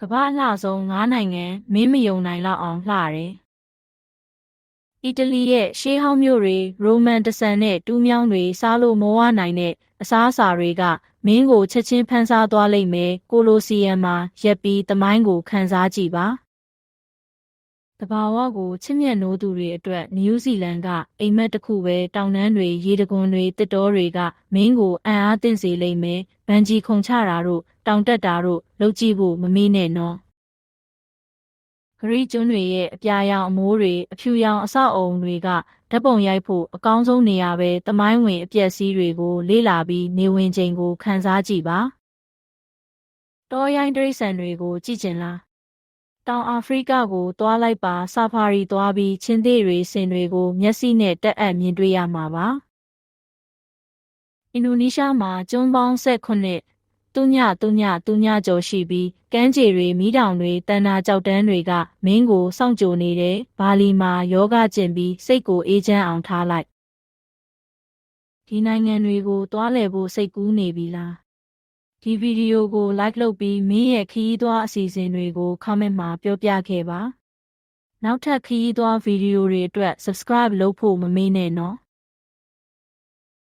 ကမ္ဘာအလှဆုံး၅နိုင်ငံမင်းမယုံနိုင်လောက်အောင်လှတယ်။အီတလီရဲ့ရှေးဟောင်းမြို့တွေရိုမန်တဆန်နဲ့တူးမြောင်းတွေစားလို့မဝနိုင်တဲ့အစားအစာတွေကမင်းကိုချက်ချင်းဖန်ဆားသွားလိမ့်မယ်ကိုလိုစီယမ်မှာရက်ပြီးသမိုင်းကိုခန်းစားကြည့်ပါ။ တဘာဝကိုချစ်မြတ်နိုးသူတွေအတွက်နယူးဇီလန်ကအိမ်မက်တစ်ခုပဲတောင်တန်းတွေရေတံခွန်တွေတစ်တောတွေကမင်းကိုအံ့အားသင့်စေလိမ့်မယ်။ဗန်ဂျီခုံချတာတို့တောင်တက်တာတို့လုပ်ကြည့်ဖို့မမေ့နဲ့နော်။ဂရိကျွန်းတွေရဲ့အပြာရောင်အမိုးတွေအဖြူရောင်အဆောက်အုံတွေကဓာတ်ပုံရိုက်ဖို့အကောင်းဆုံးနေရာပဲတမိုင်းဝင်အပျက်စီးတွေကိုလေ့လာပြီးနေဝင်ချိန်ကိုခန်းစားကြည့်ပါ။တောရိုင်းတိရစ္ဆာန်တွေကိုကြည့်ကျင်လား။ တောင်အာဖရိကကိုသွားလိုက်ပါဆာဖာရီသွားပြီးချင်းသေးတွေဆင်တွေကိုမျက်စိနဲ့တက်အပ်မြင်တွေ့ရမှာပါ။အင်ဒိုနီးရှားမှာကျွန်းပေါင်း18တုညတုညတုညကျော်ရှိပြီးကမ်းခြေတွေမိတောင်တွေတန်နာကြောက်တန်းတွေကမင်းကိုစောင့်ကြိုနေတယ်ဘာလီမှာယောဂကျင့်ပြီးစိတ်ကိုအေးချမ်းအောင်ထားလိုက်ဒီနိုင်ငံတွေကိုတွားလည်ဖို့စိတ်ကူးနေပြီလား ဒီဗီဒီယိုကို like လုပ်ပြီးမင်းရဲ့ခရီးသွားအစီအစဉ်တွေကို comment မှာပြောပြခဲ့ပါနောက်ထပ်ခရီးသွားဗီဒီယိုတွေအတွက် subscribe လုပ်ဖို့မမေ့နဲ့နော်